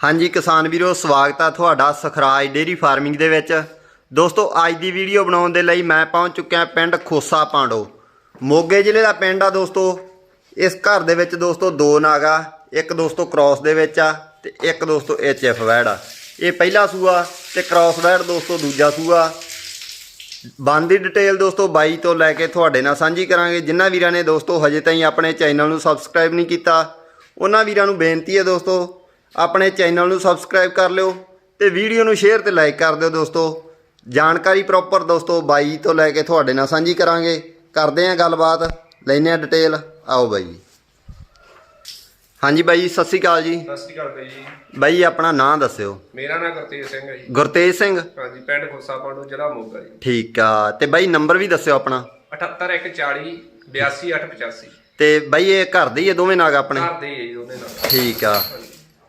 ਹਾਂਜੀ ਕਿਸਾਨ ਵੀਰੋ, ਸਵਾਗਤ ਆ ਤੁਹਾਡਾ ਸਖਰਾਜ ਡੇਰੀ ਫਾਰਮਿੰਗ ਦੇ ਵਿੱਚ। ਦੋਸਤੋ, ਅੱਜ ਦੀ ਵੀਡੀਓ ਬਣਾਉਣ ਦੇ ਲਈ ਮੈਂ ਪਹੁੰਚ ਚੁੱਕਿਆ ਪਿੰਡ ਖੋਸਾ ਪਾਂਡੋ। ਮੋਗੇ ਜ਼ਿਲ੍ਹੇ ਦਾ ਪਿੰਡ ਆ ਦੋਸਤੋ। ਇਸ ਘਰ ਦੇ ਵਿੱਚ ਦੋਸਤੋ ਦੋ ਨਾਗਾ ਇੱਕ ਦੋਸਤੋ ਕ੍ਰਾਸ ਦੇ ਵਿੱਚ ਆ ਤੇ ਇੱਕ ਦੋਸਤੋ ਐਫ ਵੈੜ ਆ। ਇਹ ਪਹਿਲਾ ਸੂਆ ਤੇ ਕ੍ਰਾਸ ਵੈੜ ਦੋਸਤੋ ਦੂਜਾ ਸੂਆ। ਬੰਦ ਦੀ ਡਿਟੇਲ ਦੋਸਤੋ ਬਾਈ ਤੋਂ ਲੈ ਕੇ ਤੁਹਾਡੇ ਨਾਲ ਸਾਂਝੀ ਕਰਾਂਗੇ। ਜਿਨ੍ਹਾਂ ਵੀਰਾਂ ਨੇ ਦੋਸਤੋ ਹਜੇ ਤਾਈਂ ਆਪਣੇ ਚੈਨਲ ਨੂੰ ਸਬਸਕ੍ਰਾਈਬ ਨਹੀਂ ਕੀਤਾ, ਉਹਨਾਂ ਵੀਰਾਂ ਨੂੰ ਬੇਨਤੀ ਹੈ ਦੋਸਤੋ ਆਪਣੇ ਚੈਨਲ ਨੂੰ ਸਬਸਕ੍ਰਾਈਬ ਕਰ ਲਿਓ ਤੇ ਵੀਡੀਓ ਨੂੰ ਸ਼ੇਅਰ ਤੇ ਲਾਈਕ ਕਰ ਦਿਓ ਦੋਸਤੋ। ਜਾਣਕਾਰੀ ਪ੍ਰੋਪਰ ਦੋਸਤੋ ਬਾਈ ਤੋਂ ਲੈ ਕੇ ਤੁਹਾਡੇ ਨਾਲ ਸਾਂਝੀ ਕਰਾਂਗੇ। ਕਰਦੇ ਆਂ ਗੱਲਬਾਤ ਲੈਨੇ ਆ ਡਿਟੇਲ ਆਓ ਬਾਈ ਜੀ। ਹਾਂਜੀ ਬਾਈ ਜੀ, ਸਤਿ ਸ਼੍ਰੀ ਅਕਾਲ ਜੀ। ਸਤਿ ਸ਼੍ਰੀ ਅਕਾਲ ਬਾਈ ਜੀ। ਬਾਈ ਆਪਣਾ ਨਾਂ ਦੱਸਿਓ। ਮੇਰਾ ਨਾਮ ਗੁਰਤੇਜ ਸਿੰਘ ਹੈ ਜੀ। ਗੁਰਤੇਜ ਸਿੰਘ? ਹਾਂਜੀ ਪਿੰਡ ਖੋਸਾ ਪਾਂਡੂ ਜ਼ਿਲ੍ਹਾ ਮੋਗਾ ਜੀ। ਠੀਕ ਆ। ਤੇ ਬਾਈ ਨੰਬਰ ਵੀ ਦੱਸਿਓ ਆਪਣਾ। 78140 82885 ਤੇ ਬਾਈ ਇਹ ਘਰ ਦੇ ਹੀ ਆ ਦੋਵੇਂ ਨਾਗ ਆਪਣੇ? ਘਰ ਦੇ ਹੀ ਹੈ ਜੀ ਦੋਨੇ ਨਾਲ ਠੀਕ ਆ।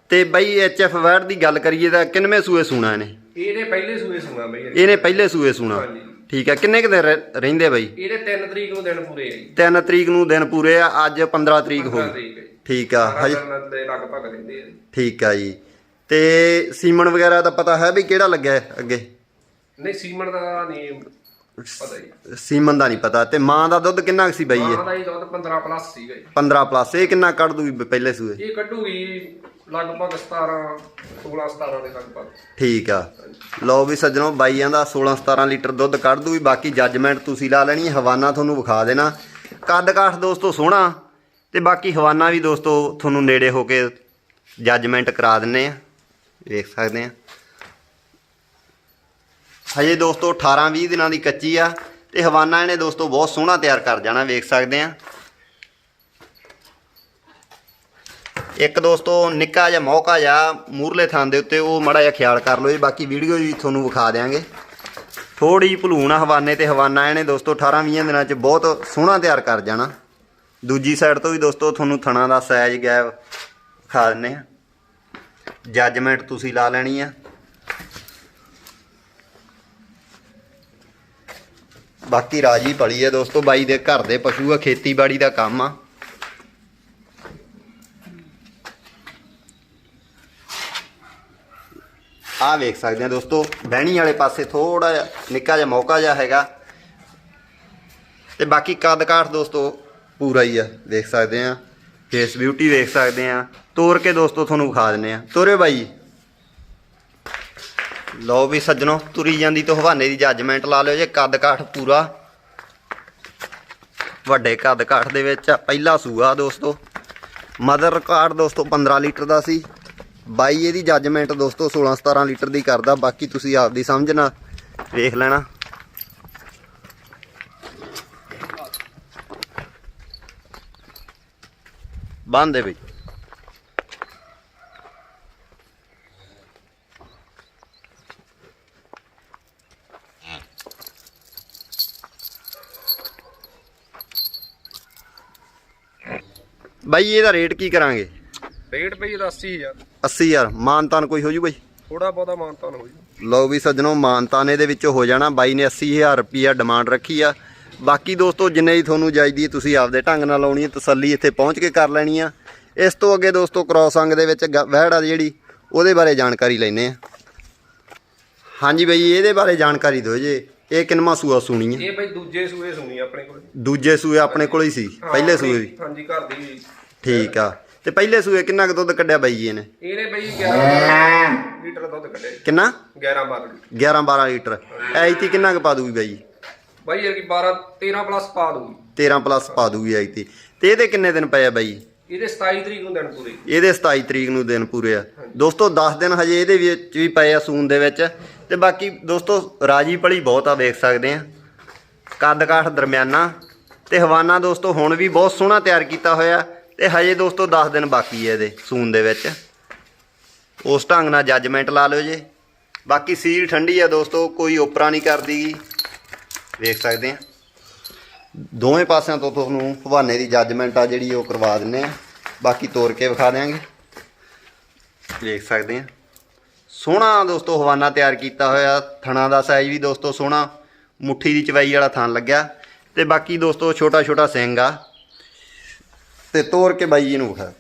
ਤੇ ਬਾਈ ਐਫ ਵਰਡ ਦੀ ਗੱਲ ਕਰੀਏ ਤਾਂ ਕਿੰਨਵੇਂ ਸੂਏ ਸੂਣਾ ਇਹਨੇ? ਇਹਦੇ ਪਹਿਲੇ ਸੂਏ ਸੁਣਾ ਬਾਈ। ਇਹਨੇ। ਪਹਿਲੇ ਸੂਏ ਸੂਣਾ। ਹਾਂਜੀ। ਠੀਕ ਆ ਕਿੰਨੇ ਕੁ ਦਿਨ ਰਹਿ- ਰਹਿੰਦੇ ਬਾਈ? ਇਹਦੇ 3 ਤਰੀਕ ਨੂੰ ਦਿਨ ਪੂਰੇ ਹੈ ਜੀ। 3 ਤਰੀਕ ਨੂੰ ਦਿਨ ਪੂਰੇ ਆ ਅੱਜ 15 ਤਰੀਕ ਹੋ 15 ਗਈ ਹੈ ਜੀ। ਠੀਕ ਆ ਹਜੇ ਹਜੇ ਦੇ ਲਗਭਗ ਰਹਿੰਦੇ ਆ ਜੀ। ਠੀਕ ਆ ਜੀ। ਤੇ ਸੀਮਨ ਵਗੈਰਾ ਦਾ ਪਤਾ ਹੈ ਵੀ ਕਿਹੜਾ ਲੱਗਿਆ ਹੈ ਅੱਗੇ? ਨਹੀਂ ਸੀਮਨ ਦਾ ਨਹੀਂ। ਪਤਾ ਸੀਮਨ ਦਾ ਨਹੀਂ ਪਤਾ। ਤੇ ਮਾਂ ਦਾ ਦੁੱਧ ਕਿੰਨਾ ਕੁ ਸੀ ਬਾਈ ਇਹ? ਮਾਂ ਦਾ ਜੀ ਦੁੱਧ 15 ਪਲੱਸ ਸੀਗਾ ਜੀ। 15 ਪਲੱਸ। ਇਹ ਕਿੰਨਾ ਕੱਢ ਦੂਗੀ ਪਹਿਲੇ ਸੂਏ? ਇਹ ਕੱਢੂਗੀ ਲਗਭਗ 17 16 17 ਦੇ ਲਗਭਗ। ਠੀਕ ਆ। ਲਓ ਵੀ ਸੱਜਣੋ ਬਾਈਆਂ ਦਾ 16 17 ਲੀਟਰ ਦੁੱਧ ਕੱਢ ਦੂਗੀ ਬਾਕੀ ਜੱਜਮੈਂਟ ਤੁਸੀਂ ਲਾ ਲੈਣੀ ਹੈ। ਹਵਾਨਾ ਤੁਹਾਨੂੰ ਵਿਖਾ ਦੇਣਾ। ਕੱਦ ਕਾਠ ਦੋਸਤੋ ਸੋਹਣਾ। ਤੇ ਬਾਕੀ ਹਵਾਨਾ ਵੀ ਦੋਸਤੋ ਤੁਹਾਨੂੰ ਨੇੜੇ ਹੋ ਕੇ ਜੱਜਮੈਂਟ ਕਰਾ ਦਿੰਨੇ ਆ। ਵੇਖ ਸਕਦੇ ਆ। ਹਜੇ ਦੋਸਤੋ 18 20 ਦਿਨਾਂ ਦੀ ਕੱਚੀ ਆ ਤੇ ਹਵਾਨਾ ਇਹਨੇ ਦੋਸਤੋ ਬਹੁਤ ਸੋਹਣਾ ਤਿਆਰ ਕਰ ਜਾਣਾ, ਵੇਖ ਸਕਦੇ ਆ। ਇੱਕ ਦੋਸਤੋ ਨਿੱਕਾ ਜਿਹਾ ਮੌਕਾ ਜਿਹਾ ਮੂਰਲੇ ਥਾਂ ਦੇ ਉੱਤੇ ਉਹ ਮੜਾ ਜਿਹਾ ਖਿਆਲ ਕਰ ਲਓ ਜੀ, ਬਾਕੀ ਵੀਡੀਓ ਵੀ ਤੁਹਾਨੂੰ ਵਿਖਾ ਦਿਆਂਗੇ। ਥੋੜੀ ਭਲੂਣ ਆ ਹਵਾਨੇ ਤੇ, ਹਵਾਨਾ ਇਹਨੇ ਦੋਸਤੋ 18 20 ਦਿਨਾਂ ਚ ਬਹੁਤ ਸੋਹਣਾ ਤਿਆਰ ਕਰ ਜਾਣਾ। ਦੂਜੀ ਸਾਈਡ ਤੋਂ ਵੀ ਦੋਸਤੋ ਤੁਹਾਨੂੰ ਥਣਾ ਦਾ ਸਾਈਜ਼ ਗੈਪ ਵਿਖਾ ਦਿੰਨੇ ਆ। ਜੱਜਮੈਂਟ ਤੁਸੀਂ ਲਾ ਲੈਣੀ ਆ। ਬਾਕੀ ਰਾਜੀ ਪਲੀ ਹੈ ਦੋਸਤੋ, ਬਾਈ ਦੇ ਘਰ ਦੇ ਪਸ਼ੂ ਆ, ਖੇਤੀਬਾੜੀ ਦਾ ਕੰਮ ਆ। ਆ ਵੇਖ ਸਕਦੇ ਆ ਦੋਸਤੋ, ਬਹਿਣੀ ਵਾਲੇ ਪਾਸੇ ਥੋੜਾ ਜਿਹਾ, ਨਿੱਕਾ ਜਿਹਾ ਮੌਕਾ ਜਿਹਾ ਹੈਗਾ। ਤੇ ਬਾਕੀ ਕੱਦ ਕਾਠ ਦੋਸਤੋ, ਪੂਰਾ ਹੀ ਆ ਦੇਖ ਸਕਦੇ ਆ। ਫੇਸ ਬਿਊਟੀ ਵੇਖ ਸਕਦੇ ਆ। ਤੋਰ ਕੇ ਦੋਸਤੋ, ਤੁਹਾਨੂੰ ਵਿਖਾ ਦਿੰਨੇ ਆ। ਤੋਰਿਓ ਬਾਈ। ਲਓ ਵੀ ਸੱਜਣੋ, ਤੁਰੀ ਜਾਂਦੀ ਤੋਂ ਹਵਾਨੇ ਦੀ ਜੱਜਮੈਂਟ ਲਾ ਲਿਓ ਜੇ, ਕੱਦ ਕਾਠ ਪੂਰਾ। ਵੱਡੇ ਕੱਦ ਕਾਠ ਦੇ ਵਿੱਚ ਪਹਿਲਾ ਸੂਆ ਦੋਸਤੋ। ਮਦਰ ਰਿਕਾਰਡ ਦੋਸਤੋ 15 ਲੀਟਰ ਦਾ ਸੀ। ਬਾਈ ਇਹਦੀ ਜੱਜਮੈਂਟ ਦੋਸਤੋ 16 17 ਲੀਟਰ ਦੀ ਕਰਦਾ, ਬਾਕੀ ਤੁਸੀਂ ਆਪਦੀ ਸਮਝ ਨਾਲ ਵੇਖ ਲੈਣਾ। ਬੰਦ ਦੇ ਵਿੱਚ ਬਾਈ ਇਹਦਾ ਰੇਟ ਕੀ ਕਰਾਂਗੇ? ਰੇਟ ਪਈ ਇਹਦਾ 80000 80000 ਮਾਨਤਾਨ ਕੋਈ ਹੋ ਜੂ ਬਾਈ? ਥੋੜਾ ਬਹੁਤਾ ਮਾਨਤਾਨ ਹੋ ਜੂ। ਲਓ ਵੀ ਸੱਜਣੋ ਮਾਨਤਾਨੇ ਦੇ ਵਿੱਚ ਹੋ ਜਾਣਾ ਬਾਈ ਨੇ 80000 ਰੁਪਿਆ ਡਿਮਾਂਡ ਰੱਖੀ ਆ। ਬਾਕੀ ਦੋਸਤੋ ਜਿੰਨੇ ਹੀ ਤੁਹਾਨੂੰ ਹੈ ਤੁਸੀਂ ਆਪਦੇ ਢੰਗ ਨਾਲ ਲਾਉਣੀ ਹੈ ਤਸੱਲੀ ਇੱਥੇ ਪਹੁੰਚ ਕੇ ਕਰ ਲੈਣੀ ਆ। ਇਸ ਤੋਂ ਅੱਗੇ ਦੋਸਤੋ ਕ੍ਰੋਸ ਅੰਗ ਦੇ ਵਿੱਚ ਵਹਿੜ ਆ ਜਿਹੜੀ ਉਹਦੇ ਬਾਰੇ ਜਾਣਕਾਰੀ ਲੈਨੇ ਆ। ਹਾਂਜੀ ਬਾਈ ਇਹਦੇ ਬਾਰੇ ਜਾਣਕਾਰੀ ਦਿਓ ਜੇ। ਇਹ ਕਿੰਨਵਾਂ ਸੂਆ ਸੁਣੀ ਹੈ ਇਹ ਬਈ ਦੂਜੇ ਸੂਏ ਸੁਣੀ ਆਪਣੇ ਕੋਲ। ਦੂਜੇ ਸੂਏ ਆਪਣੇ ਕੋਲ ਹੀ ਸੀ ਪਹਿਲੇ ਸੂਏ ਵੀ ਹਾਂਜੀ ਘਰ ਦੀ। ਠੀਕ ਆ। ਤੇ ਪਹਿਲੇ ਸੂਏ ਕਿੰਨਾ ਕੁ ਦੁੱਧ ਕੱਢਿਆ ਬਾਈ ਜੀ ਇਹਨੇ? ਇਹਨੇ ਬਈ 11 ਲੀਟਰ ਦੁੱਧ ਕੱਢਿਆ ਜੀ। ਕਿੰਨਾ? 11 12 ਲੀਟਰ। 11 12 ਲੀਟਰ। ਐਤੀ ਕਿੰਨਾ ਕੁ ਪਾ ਦੂਗੀ ਬਾਈ ਬਾਈ ਇਹ ਕੀ 12 13 ਪਲੱਸ ਪਾ ਦੂਗੀ। 13 ਪਲੱਸ ਪਾ ਦੂਗੀ ਐਤੀ ਤੇ ਇਹਦੇ ਕਿੰਨੇ ਦਿਨ ਪਏ ਆ ਬਾਈ ਇਹਦੇ 27 ਤਰੀਕ ਨੂੰ ਦਿਨ ਪੂਰੇ। ਇਹਦੇ 27 ਤਰੀਕ ਨੂੰ ਦਿਨ ਪੂਰੇ ਆ। ਦੋਸਤੋ 10 ਦਿਨ ਹਜੇ ਇਹਦੇ ਵਿੱਚ ਵੀ ਪਏ ਆ ਸੂਨ ਦੇ ਵਿੱਚ। ਤੇ ਬਾਕੀ ਦੋਸਤੋ ਰਾਜੀ ਪਲੀ ਬਹੁਤ ਆ ਵੇਖ ਸਕਦੇ ਆ। ਕੱਦ ਕਾਠ ਦਰਮਿਆਨਾ। ਤੇ ਹਵਾਨਾ ਦੋਸਤੋ ਹੁਣ ਵੀ ਬਹੁਤ ਸੋਹਣਾ ਤਿਆਰ ਕੀਤਾ ਹੋਇਆ। ਤੇ ਹਜੇ ਦੋਸਤੋ 10 ਦਿਨ ਬਾਕੀ ਹੈ ਇਹਦੇ ਸੂਨ ਦੇ ਵਿੱਚ। ਉਸ ਢੰਗ ਨਾਲ ਜੱਜਮੈਂਟ ਲਾ ਲਿਓ ਜੇ। ਬਾਕੀ ਸੀਲ ਠੰਡੀ ਆ ਦੋਸਤੋ, ਕੋਈ ਓਪਰਾ ਨਹੀਂ ਕਰਦੀਗੀ ਵੇਖ ਸਕਦੇ ਆ। ਦੋਵੇਂ ਪਾਸਿਆਂ ਤੋਂ ਤੁਹਾਨੂੰ ਹਵਾਨੇ ਦੀ ਜੱਜਮੈਂਟ ਆ ਜਿਹੜੀ ਉਹ ਕਰਵਾ ਦਿੰਨੇ ਆ। ਬਾਕੀ ਤੋੜ ਕੇ ਵਿਖਾ ਦਿਆਂਗੇ। ਵੇਖ ਸਕਦੇ ਆ। ਸੋਹਣਾ ਦੋਸਤੋ ਹਵਾਨਾ ਤਿਆਰ ਕੀਤਾ ਹੋਇਆ। ਥਣਾ ਦਾ ਸਾਈਜ਼ ਵੀ ਦੋਸਤੋ ਸੋਹਣਾ। ਮੁੱਠੀ ਦੀ ਚਵਾਈ ਵਾਲਾ ਥਣ ਲੱਗਿਆ। ਤੇ ਬਾਕੀ ਦੋਸਤੋ ਛੋਟਾ ਛੋਟਾ ਸਿੰਘ ਆ। ਤੇ ਤੋੜ ਕੇ ਬਾਈ ਜੀ ਨੂੰ ਵਿਖਾ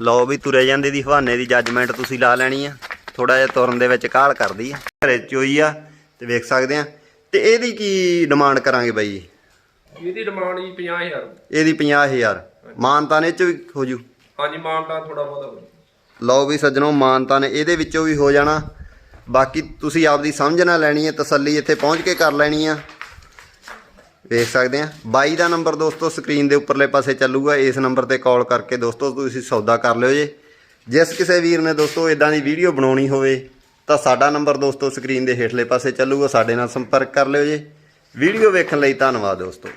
ਲਓ ਵੀ ਤੁਰੇ ਜਾਂਦੇ ਦੀ ਹਵਾਨੇ ਦੀ ਜੱਜਮੈਂਟ ਤੁਸੀਂ ਲਾ ਲੈਣੀ ਆ। ਥੋੜਾ ਜਿਹਾ ਤੁਰਨ ਦੇ ਵਿੱਚ ਕਾਹਲ ਕਰਦੀ ਆ। ਘਰੇ ਚੋਈ ਆ ਤੇ ਵੇਖ ਸਕਦੇ ਆ। ਤੇ ਇਹਦੀ ਕੀ ਡਿਮਾਂਡ ਕਰਾਂਗੇ ਬਾਈ? ਜੀ? ਇਹਦੀ ਡਿਮਾਂਡ ਜੀ 50000 ਇਹਦੀ 50000 ਮਾਨਤਾ ਨੇ ਚ ਵੀ ਹੋ ਜੂ? ਹਾਂਜੀ ਮਾਨਤਾ ਥੋੜਾ ਬਹੁਤਾ ਲਓ ਵੀ ਸੱਜਣੋ ਮਾਨਤਾ ਨੇ ਇਹਦੇ ਵਿੱਚੋਂ ਵੀ ਹੋ ਜਾਣਾ। ਬਾਕੀ ਤੁਸੀਂ ਆਪਦੀ ਸਮਝ ਨਾਲ ਲੈਣੀ ਹੈ ਤਸੱਲੀ ਇੱਥੇ ਪਹੁੰਚ ਕੇ ਕਰ ਲੈਣੀ ਆ। ਵੇਖ ਸਕਦੇ ਆ। ਬਾਈ ਦਾ ਨੰਬਰ ਦੋਸਤੋ, ਸਕਰੀਨ ਦੇ ਉੱਪਰਲੇ ਪਾਸੇ ਚੱਲੂਗਾ। ਇਸ ਨੰਬਰ ਤੇ ਕਾਲ ਕਰਕੇ ਦੋਸਤੋ, ਤੁਸੀਂ ਸੌਦਾ ਕਰ ਲਿਓ ਜੇ। ਜਿਸ ਕਿਸੇ ਵੀਰ ਨੇ ਦੋਸਤੋ ਇਦਾਂ ਦੀ ਵੀਡੀਓ ਬਣਾਉਣੀ ਹੋਵੇ, ਤਾਂ ਸਾਡਾ ਨੰਬਰ ਦੋਸਤੋ ਸਕਰੀਨ ਦੇ ਹੇਠਲੇ ਪਾਸੇ ਚੱਲੂਗਾ। ਸਾਡੇ ਨਾਲ ਸੰਪਰਕ ਕਰ ਲਿਓ ਜੇ। ਵੀਡੀਓ ਵੇਖਣ ਲਈ ਧੰਨਵਾਦ ਦੋਸਤੋ।